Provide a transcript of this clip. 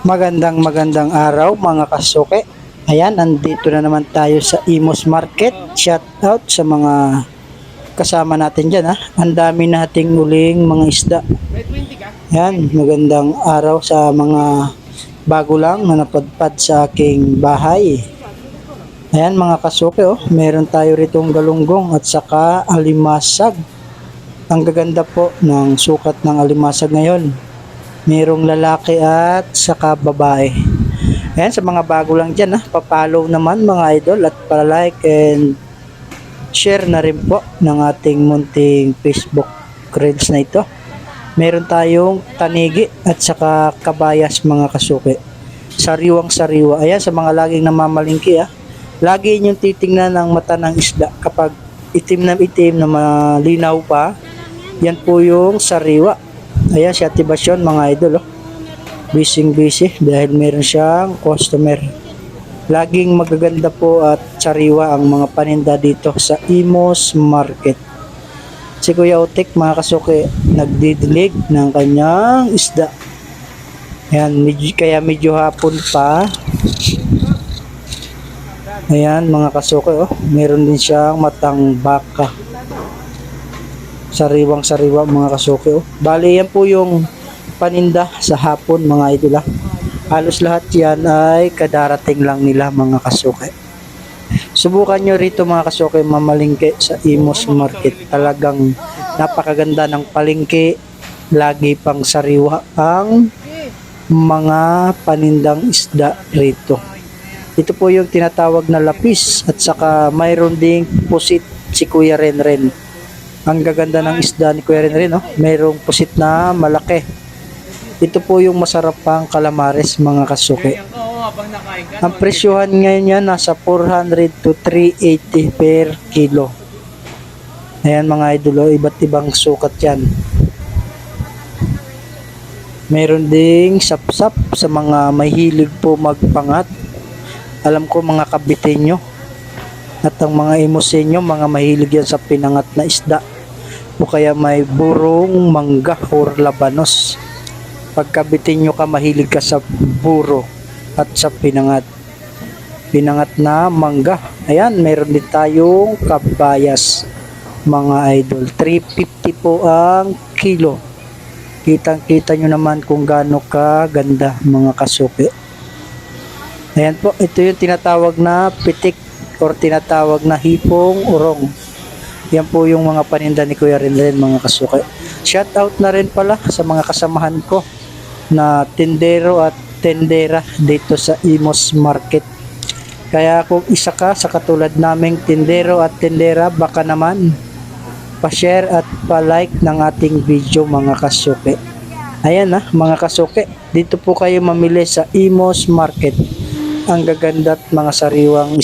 Magandang magandang araw mga kasuke. Ayan, andito na naman tayo sa Imos Market. Shout out sa mga kasama natin dyan ha. Ang dami nating uling mga isda. Ayan, magandang araw sa mga bago lang na napadpad sa aking bahay. Ayan mga kasuke oh, meron tayo ritong galunggong at saka alimasag. Ang gaganda po ng sukat ng alimasag ngayon. Merong lalaki at saka babae. Ayan, sa mga bago lang dyan, ha, papalaw naman mga idol at palike and share na rin po ng ating munting Facebook reels na ito. Meron tayong tanigi at saka kabayas mga kasuki. Sariwang sariwa. Ayan, sa mga laging namamalingki, ha. Lagi inyong titingnan ang mata ng isda kapag itim na itim na malinaw pa. Yan po yung sariwa. Ayan, si Ate mga idol, oh. Busy busy dahil meron siyang customer. Laging magaganda po at sariwa ang mga paninda dito sa Imos Market. Si Kuya Utik, mga kasuki, nagdidilig ng kanyang isda. Ayan, medyo, kaya medyo hapon pa. Ayan, mga kasuki, oh. Meron din siyang matang baka sariwang sariwa mga kasuke oh. Bali yan po yung paninda sa hapon mga idol ah. Halos lahat yan ay kadarating lang nila mga kasuke. Subukan nyo rito mga kasuke mamalingke sa Imos Market. Talagang napakaganda ng palingke. Lagi pang sariwa ang mga panindang isda rito. Ito po yung tinatawag na lapis at saka mayroon ding pusit si Kuya Renren. Ang gaganda ng isda ni Kuya Renren, no? Mayroong pusit na malaki. Ito po yung masarap pang calamares mga kasuke. Ang presyohan ngayon yan nasa 400 to 380 per kilo. Ayan mga idolo, iba't ibang sukat yan. Meron ding sapsap sa mga mahilig po magpangat. Alam ko mga kabitenyo at ang mga emosenyo, mga mahilig yan sa pinangat na isda o kaya may burong mangga or labanos. Pagkabitin nyo ka, mahilig ka sa buro at sa pinangat. Pinangat na mangga. Ayan, meron din tayong kabayas mga idol. 350 po ang kilo. Kitang-kita nyo naman kung gaano ka ganda mga kasuki. Ayan po, ito yung tinatawag na pitik or tinatawag na hipong urong. Yan po yung mga paninda ni Kuya Renren mga kasuki. Shout out na rin pala sa mga kasamahan ko na tindero at tendera dito sa Imos Market. Kaya kung isa ka sa katulad naming tindero at tendera, baka naman pa-share at pa-like ng ating video mga kasuki. Ayan na mga kasuki, dito po kayo mamili sa Imos Market. Ang gaganda at mga sariwang.